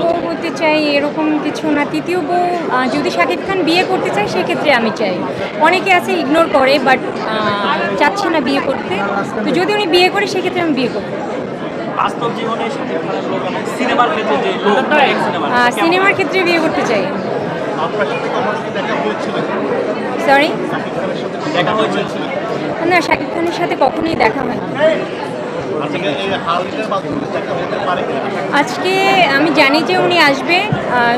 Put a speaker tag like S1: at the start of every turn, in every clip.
S1: বউ হতে চাই এরকম কিছু না। তৃতীয় বউ যদি শাকিব খান বিয়ে করতে চায় সেক্ষেত্রে আমি চাই। অনেকে আছে ইগনোর করে বাট চাচ্ছে না বিয়ে করতে। তো যদি উনি বিয়ে করে সেক্ষেত্রে আমি বিয়ে করব।
S2: বাস্তব জীবনে সিনেমার ক্ষেত্রে যে
S1: সিনেমার ক্ষেত্রে বিয়ে করতে চাই। সরি না শাকিব খানের সাথে কখনোই দেখা হয় আজকে আমি জানি যে উনি আসবে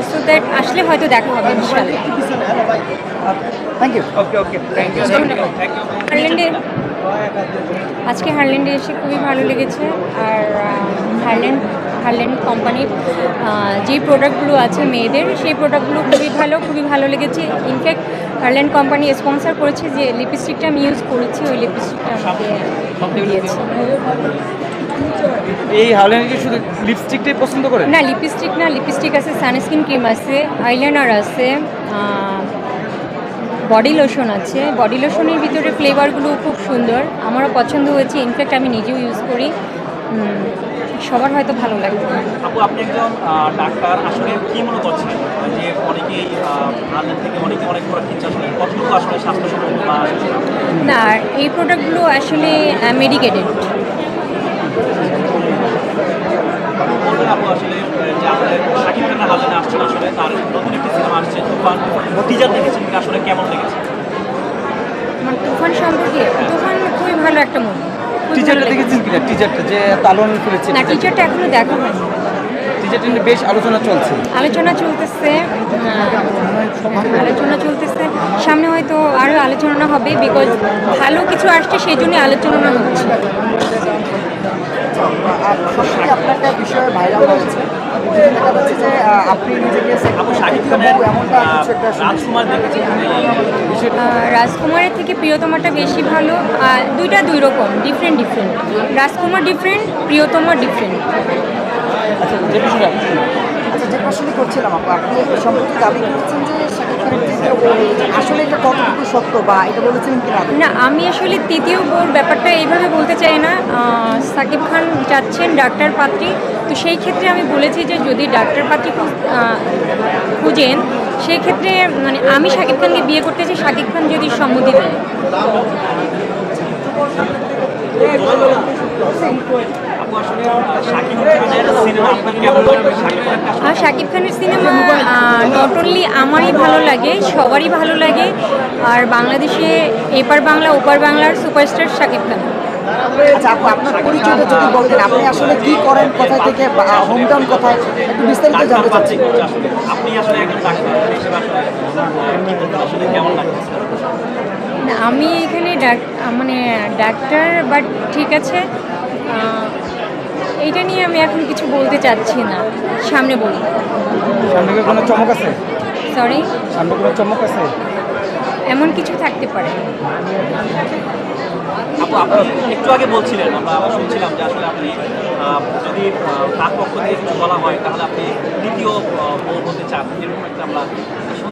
S1: সো দ্যাট আসলে হয়তো দেখা হবে ইনশাল্লাহ
S3: thank you
S2: okay okay thank you thank you
S1: হারল্যান্ডে আজকে হারল্যান্ডে এসে খুবই ভালো লেগেছে। আর হারল্যান্ড হারল্যান্ড কোম্পানির যে প্রোডাক্টগুলো আছে মেয়েদের সেই প্রোডাক্টগুলো খুবই ভালো খুবই ভালো লেগেছে। ইনফ্যাক্ট হারল্যান্ড কোম্পানি স্পন্সর করেছে যে লিপস্টিকটা আমি ইউজ করেছি ওই লিপস্টিকটা আমাকে দিয়েছে।
S3: এই হাওলেন কি শুধু লিপস্টিকটাই পছন্দ করেন?
S1: না লিপস্টিক না লিপস্টিক আছে সানস্ক্রিন ক্রিম আছে আইলাইনার আছে বডি লোশন আছে। বডি লোশনের ভিতরে ফ্লেভারগুলো খুব সুন্দর। আমারও পছন্দ হয়েছে ইনফ্যাক্ট আমি নিজেও ইউজ করি। সবার হয়তো ভালো লাগবে।
S2: আপু আপনি একজন ডাক্তার আসলে কি মনে করছেন? যে অনেকেই আনলাইন থেকে অনেকে অনেক প্রোডাক্ট কিনছে আসলে কতটুকু আসলে স্বাস্থ্যসম্মত বা
S1: না এই প্রোডাক্টগুলো আসলে মেডিকেটেড
S2: আমাদের
S1: আমার তুফান সম্পর্কে তুফান খুবই ভালো একটা মুভি
S3: টিচারটা দেখেছেন কিনা টিচারটা যে তালন করেছে
S1: না টিচারটা এখনও দেখা হয়নি
S3: টিচারটা নিয়ে বেশ আলোচনা চলছে
S1: আলোচনা চলতেছে আলোচনা চলতেছে সামনে হয়তো আরও আলোচনা হবে বিকজ ভালো কিছু আসছে সেই জন্য আলোচনা হচ্ছে
S4: আপনার বিষয়ে ভাইরাল হয়েছে বিভিন্ন দেখা যাচ্ছে যে আপনি নিজেকে
S2: আপু শাকিব
S4: তৃতীয়
S2: খানের
S4: বউ এমনটা কিছু একটা
S2: রাজকুমার দেখেছেন
S1: রাজকুমারের থেকে প্রিয়তমাটা বেশি ভালো আর দুইটা দুই রকম different different Rajkumar different Priyatama different
S3: আচ্ছা যে বিষয়টা
S4: আচ্ছা যে প্রশ্নটি করছিলাম আপনি সম্প্রতি দাবি করেছেন যে আসলে এটা কতটুকু সত্য বা এটা বলেছিলেন কিনা?
S1: না আমি আসলে তৃতীয় বোর ব্যাপারটা এইভাবে বলতে চাই না। সাকিব খান যাচ্ছেন ডাক্তার পাত্রী। তো সেই ক্ষেত্রে আমি বলেছি যে যদি ডাক্তার পাত্রী খুঁজেন সেই ক্ষেত্রে মানে আমি সাকিব খানকে বিয়ে করতে চাই সাকিব খান যদি সম্মতি দেয়।
S2: আসলে শাকিব খানের সিনেমা
S1: নট অনলি আমারই ভালো লাগে সবারই ভালো লাগে। আর বাংলাদেশে এপার বাংলা ওপার বাংলার সুপারস্টার শাকিব খান।
S4: আপু আপনার পরিচয়টা যদি বলতেন আপনি আসলে কি করেন কোথায় থেকে হোম টাউন কোথায় একটু বিস্তারিত জানতে চাচ্ছি।
S2: আপনি আসলে একজন ডাক্তার আসলে আহ, কি বলতে আসলে কেমন
S1: না, আমি এখানে ডাক মানে ডাক্তার বাট ঠিক আছে। এইটা নিয়ে আমি এখন কিছু বলতে চাচ্ছি না। সামনে বলি
S3: সামনে কি কোনো চমক আছে?
S1: সরি
S3: সামনে কোনো চমক আছে?
S1: এমন কিছু থাকতে পারে।
S2: আপু আপনি একটু আগে বলছিলেন আমরা আমরা শুনছিলাম যে আসলে আপনি যদি তার পক্ষ থেকে কিছু বলা হয় তাহলে আপনি দ্বিতীয় বউ হতে চান এরকম একটা আমরা